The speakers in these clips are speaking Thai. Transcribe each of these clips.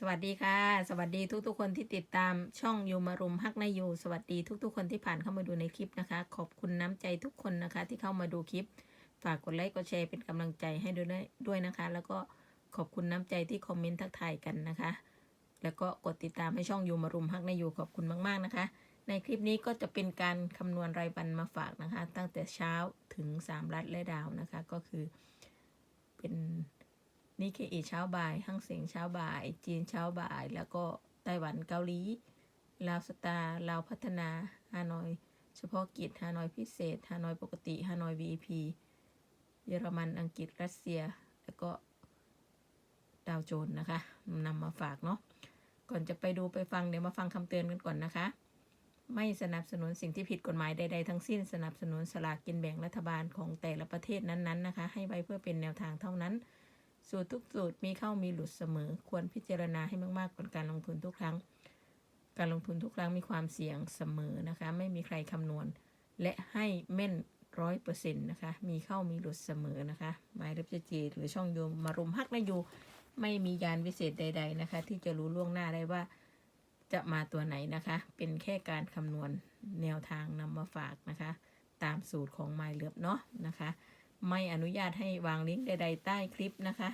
สวัสดีค่ะ สวัสดีทุกๆ คนที่ติดตามช่องยูมารุมฮักนายยูสวัสดีทุกๆ คนที่ผ่านเข้ามาดูในคลิปนะคะ ขอบคุณน้ำใจทุกคนนะคะ ที่เข้ามาดูคลิป ฝากกดไลค์กดแชร์เป็นกำลังใจให้ด้วยด้วยนะคะ แล้วก็ขอบคุณน้ำใจที่คอมเมนต์ทักทายกันนะคะ แล้วก็กดติดตามให้ช่องยูมารุมฮักนายยูขอบคุณมากๆนะคะ ในคลิปนี้ก็จะเป็นการคำนวณรายวันมาฝากนะคะ ตั้งแต่เช้าถึง3รัฐและดาวนะคะ ก็คือเป็น นิเคอีเช้าบ่ายฮั่งเสียงเช้าบ่าย จีนเช้าบ่าย แล้วก็ไต้หวันเกาหลีลาวสตาร์ลาวพัฒนาฮานอย เฉพาะกิจฮานอยพิเศษฮานอยปกติฮานอย VIP เยอรมันอังกฤษรัสเซีย แล้วก็ดาวโจนส์นะคะนำมาฝากเนาะก่อนจะไปดูไปฟังเดี๋ยวมาฟังคำเตือนกันก่อนนะคะ ไม่สนับสนุนสิ่งที่ผิดกฎหมายใด ๆ ทั้งสิ้นสนับสนุนสลากกินแบ่งรัฐบาลของแต่ละประเทศนั้นๆนะคะ ให้ไว้เพื่อเป็นแนวทางเท่านั้น สูตรทุกสูตรมีเข้ามีหลุดเสมอ ควรพิจารณาให้มากๆก่อนการลงทุนทุกครั้ง การลงทุนทุกครั้งมีความเสี่ยงเสมอนะคะ ไม่มีใครคำนวณ และให้แม่นร้อยเปอร์เซ็นต์นะคะ มีเข้ามีหลุดเสมอนะคะหมายเลขเจหรือช่องโยมมารุมฮักนะยูไม่มียานวิเศษใด ๆนะคะ ที่จะรู้ล่วงหน้าได้ว่าจะมาตัวไหนนะคะ เป็นแค่การคำนวณแนวทางนำมาฝากนะคะ ตามสูตรของ m y เลือบเนาะนะคะ ไม่อนุญาตให้วางลิงก์ใด ๆ ใต้คลิปนะคะ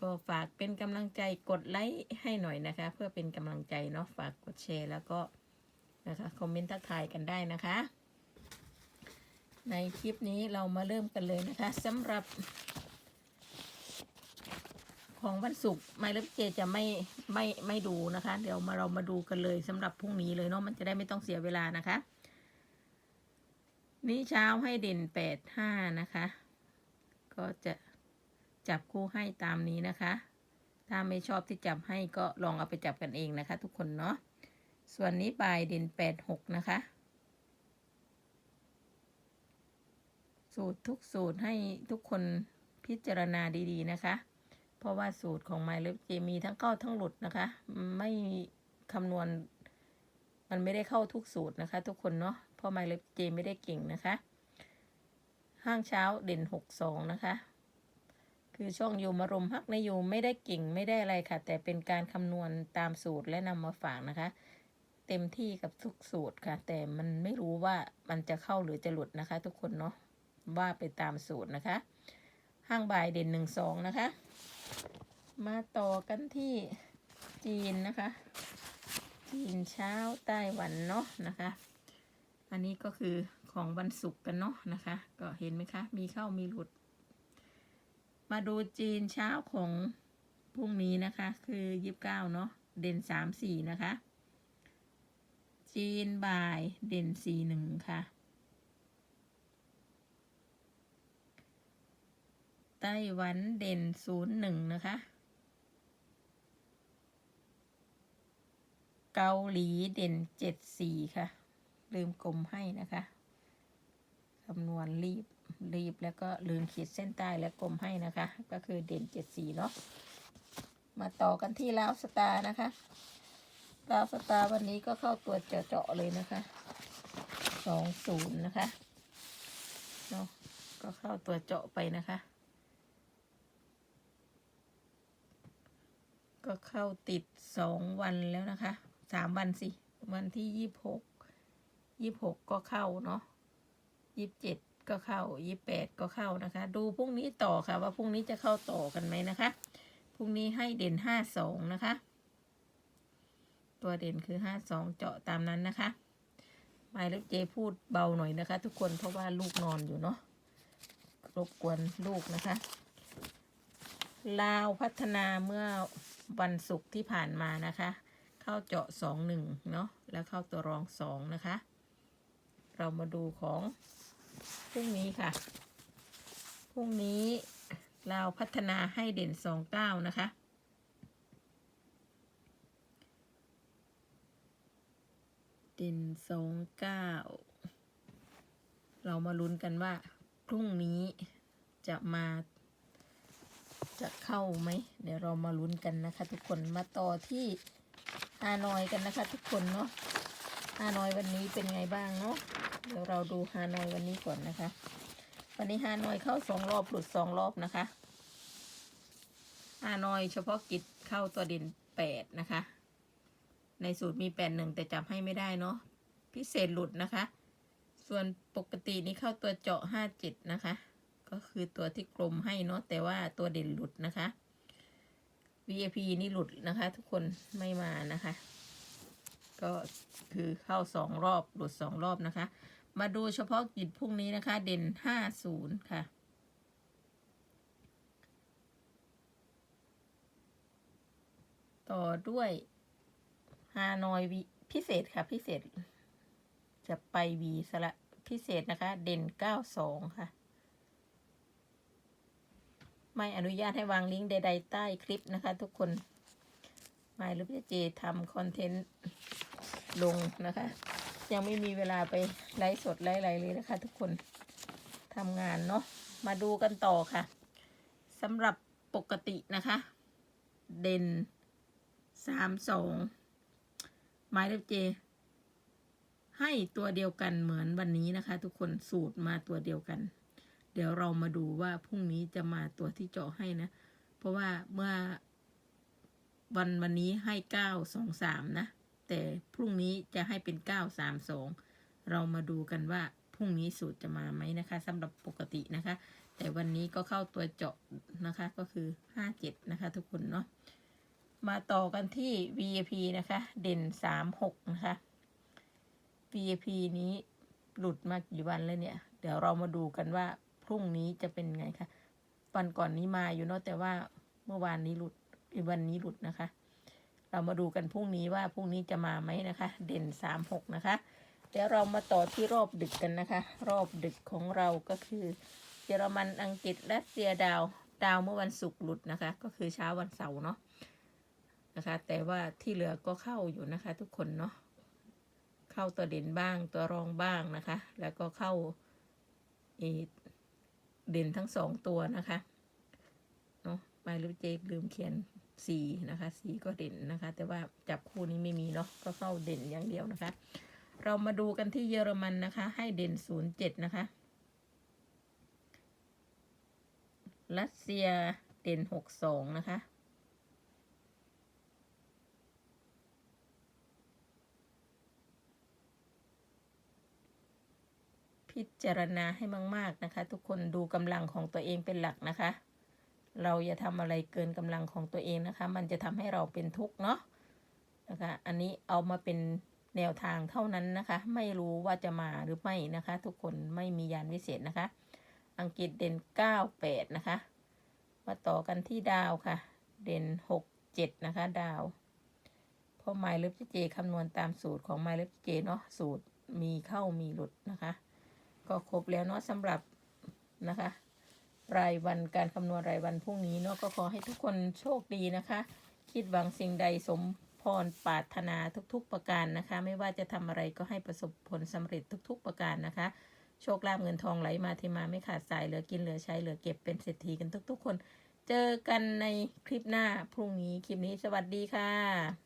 ก็ฝากเป็นกำลังใจกดไลค์ให้หน่อยนะคะ เพื่อเป็นกำลังใจเนาะฝากกดแชร์แล้วก็นะคะคอมเมนต์ทักทายกันได้นะคะ ในคลิปนี้เรามาเริ่มกันเลยนะคะสำหรับ ของวันศุกร์ไมล์เจจะไม่ไม่ไม่ดูนะคะ เดี๋ยวมาเรามาดูกันเลยสำหรับพรุ่งนี้เลยเนาะมันจะได้ไม่ต้องเสียเวลานะคะ นี้เช้าให้เด่นแปดห้านะคะ ก็จะจับคู่ให้ตามนี้นะคะ ถ้าไม่ชอบที่จับให้ก็ลองเอาไปจับกันเองนะคะ ทุกคนเนาะ ส่วนนี้บ่ายเด่นแปดหกนะคะ สูตรทุกสูตรให้ทุกคนพิจารณาดีๆนะคะ เพราะว่าสูตรของ My l e f J มีทั้งเข้าทั้งหลุดนะคะ ไม่คำนวณ มันไม่ได้เข้าทุกสูตรนะคะ ทุกคนเนาะ พราะ My l e f J ไม่ได้เก่งนะคะ ห้างเช้าเด่นหกสองนะคะ คือช่องยูมารมฮักในยูไม่ได้เก่งไม่ได้อะไรค่ะ แต่เป็นการคำนวณตามสูตรและนำมาฝากนะคะ เต็มที่กับทุกสูตรค่ะ แต่มันไม่รู้ว่ามันจะเข้าหรือจะหลุดนะคะ ทุกคนเนาะว่าไปตามสูตรนะคะ ห้างบ่ายเด่นหนึ่งสองนะคะ มาต่อกันที่จีนนะคะ จีนเช้าไต้หวันเนาะนะคะ อันนี้ก็คือของวันศุกร์กันเนาะนะคะ ก็เห็นไหมคะ มีเข้ามีหลุด มาดูจีนเช้าของพรุ่งนี้นะคะ คือยี่สิบเก้าเนาะเด่นสามสี่นะคะ จีนบ่ายเด่นสี่หนึ่งค่ะ ไต้หวันเด่นศูนย์หนึ่งนะคะ เกาหลีเด่นเจ็ดสี่ค่ะ ลืมกลมให้นะคะคำนวณรีบรีบแล้วก็ลืมขีดเส้นใต้และกลมให้นะคะ ก็คือเด่นเจ็ดสีเนาะมาต่อกันที่ลาวสตาร์นะคะลาวสตาร์วันนี้ก็เข้าตัวเจาะๆเลยนะคะสองศูนย์นะคะเนาะก็เข้าตัวเจาะไปนะคะ ก็เข้าติดสองวันแล้วนะคะสามวันสิ วันที่ยี่หก ยี่หกก็เข้าเนาะยี่เจ็ดก็เข้ายี่แปดก็เข้านะคะ ดูพรุ่งนี้ต่อค่ะ ว่าพรุ่งนี้จะเข้าต่อกันไหมนะคะ พรุ่งนี้ให้เด่นห้าสองนะคะ ตัวเด่นคือห้าสองเจาะตามนั้นนะคะหมายเลขเจพูดเบาหน่อยนะคะ ทุกคนเพราะว่าลูกนอนอยู่เนาะรบกวนลูกนะคะ ลาวพัฒนาเมื่อวันศุกร์ที่ผ่านมานะคะ เข้าเจาะสองหนึ่งเนาะแล้วเข้าตัวรองสองนะคะ เรามาดูของพรุ่งนี้ค่ะ พรุ่งนี้ลาพัฒนาให้เด่นสองเก้านะคะ เด่นสองเก้าเรามาลุ้นกันว่า พรุ่งนี้จะมาจะเข้าไหม เดี๋ยวเรามาลุ้นกันนะคะ ทุกคนมาต่อที่ฮานอยกันนะคะ ทุกคนเนาะฮานอยวันนี้เป็นไงบ้างเนาะ เดี๋ยวเราดูฮานอยวันนี้ก่อนนะคะ วันนี้ฮานอยเข้าสองรอบหลุดสองรอบนะคะฮานอยเฉพาะกิจเข้าตัวเด่นแปดนะคะ ในสูตรมีแปดหนึ่งแต่จำให้ไม่ได้เนาะพิเศษหลุดนะคะ ส่วนปกตินี้เข้าตัวเจาะห้าเจ็ดนะคะ ก็คือตัวที่กลมให้เนาะแต่ว่าตัวเด่นหลุดนะคะ VIP นี่หลุดนะคะ ทุกคนไม่มานะคะ ก็คือเข้าสองรอบหลุดสองรอบนะคะ มาดูเฉพาะกิจพรุ่งนี้นะคะ เด่นห้าศูนย์ค่ะ ต่อด้วยฮานอยวีพิเศษค่ะ พิเศษ จะไปวีสละพิเศษนะคะ เด่นเก้าสองค่ะ ไม่อนุญาตให้วางลิงก์ใด ๆ ใต้คลิปนะคะ ทุกคนไม่รือจะเจทำคอนเทนต์ ลงนะคะ ยังไม่มีเวลาไปไลฟ์สดไลฟ์อะไรเลยนะคะ ทุกคนทำงานเนาะมาดูกันต่อค่ะสำหรับปกตินะคะ เด่นสามสองไม้เล็บเจ ให้ตัวเดียวกันเหมือนวันนี้นะคะ ทุกคนสูตรมาตัวเดียวกัน เดี๋ยวเรามาดูว่าพรุ่งนี้จะมาตัวที่เจาะให้นะ เพราะว่าเมื่อวันวันนี้ให้เก้าสองสามนะ แต่พรุ่งนี้จะให้เป็นเก้าสามสองเรามาดูกันว่าพรุ่งนี้สูตรจะมาไหมนะคะสำหรับปกตินะคะ แต่วันนี้ก็เข้าตัวเจาะนะคะก็คือห้าเจ็ดนะคะ ทุกคนเนาะมาต่อกันที่ VIP นะคะ เด่นสามหกนะคะ VIP นี้หลุดมากี่วันแล้วเนี่ย เดี๋ยวเรามาดูกันว่าพรุ่งนี้จะเป็นไงคะวันก่อนนี้มาอยู่เนาะแต่ว่าเมื่อวานนี้หลุดวันนี้หลุดนะคะ เรามาดูกันพรุ่งนี้ว่าพรุ่งนี้จะมาไหมนะคะ เด่นสามหกนะคะเดี๋ยวเรามาต่อที่รอบดึกกันนะคะ รอบดึกของเราก็คือ เยอรมันอังกฤษรัสเซียดาวดาวเมื่อวันศุกร์หลุดนะคะ ก็คือเช้าวันเสาร์เนาะนะคะ แต่ว่าที่เหลือก็เข้าอยู่นะคะ ทุกคนเนาะเข้าตัวเด่นบ้างตัวรองบ้างนะคะ แล้วก็เข้าเด่นทั้งสองตัวนะคะเนาะไม่รู้เจลืมเขียน สีนะคะสีก็เด่นนะคะ แต่ว่าจับคู่นี้ไม่มีเนาะก็เข้าเด่นอย่างเดียวนะคะ เรามาดูกันที่เยอรมันนะคะ ให้เด่นศูนย์เจ็ดนะคะ รัสเซียเด่นหกสองนะคะพิจารณาให้มาก ๆ นะคะ ทุกคนดูกำลังของตัวเองเป็นหลักนะคะ เราอย่าทำอะไรเกินกำลังของตัวเองนะคะ มันจะทำให้เราเป็นทุกข์เนาะนะคะ อันนี้เอามาเป็นแนวทางเท่านั้นนะคะ ไม่รู้ว่าจะมาหรือไม่นะคะ ทุกคนไม่มียานวิเศษนะคะ อังกฤษเด่นเก้าแปดนะคะ มาต่อกันที่ดาวค่ะ เด่นหกเจ็ดนะคะ ดาวเพราะไมล์เล็บเจคำนวณตามสูตรของไมล์เล็บเจเนาะสูตรมีเข้ามีหลุดนะคะ ก็ครบแล้วเนาะสำหรับนะคะ รายวันการคำนวณรายวันพรุ่งนี้เนาะก็ขอให้ทุกคนโชคดีนะคะ คิดหวังสิ่งใดสมพรปรารถนาทุกๆประการนะคะ ไม่ว่าจะทำอะไรก็ให้ประสบผลสำเร็จทุกๆประการนะคะ โชคลาภเงินทองไหลมาเทมาไม่ขาดสายเหลือกินเหลือใช้เหลือเก็บเป็นเศรษฐีกันทุกๆคน เจอกันในคลิปหน้าพรุ่งนี้คลิปนี้สวัสดีค่ะ